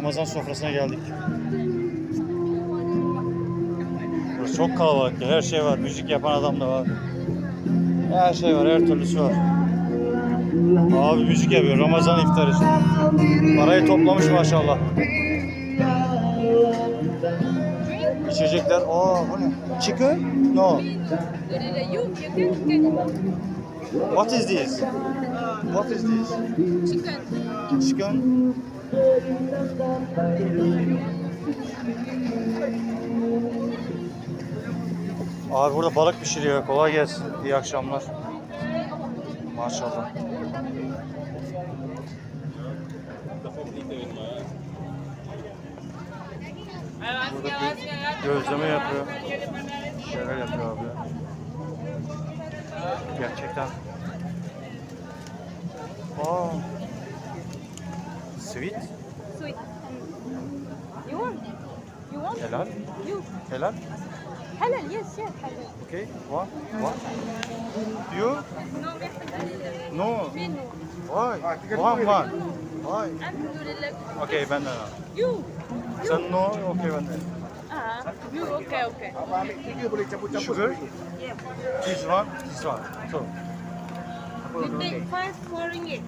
Ramazan sofrasına geldik. Burası çok kalabalık. Her şey var. Müzik yapan adam da var. Her şey var. Her türlüsü var. Abi müzik yapıyor. Ramazan iftarı için. Parayı toplamış maşallah. İçecekler. Aa bu ne? Chicken? No. What is this? What is this? chicken. Chicken. Abi burada balık pişiriyor. Kolay gelsin. İyi akşamlar. Maşallah. Burada gö- gözleme yapıyor. Şeyler yapıyor abi. Gerçekten. Aa. Sweet. Sweet. You want? You want? Helal. You. Helal. Halal, yes, yes, halal. Okay. One. One. You? No, alhamdulillah. No. Why? One one. Why? Okay benden al. You. Sen no, okay benden. Ah, you, okay, okay. Sugar? Yeah. This one, this one. So. You take five, four ringgit.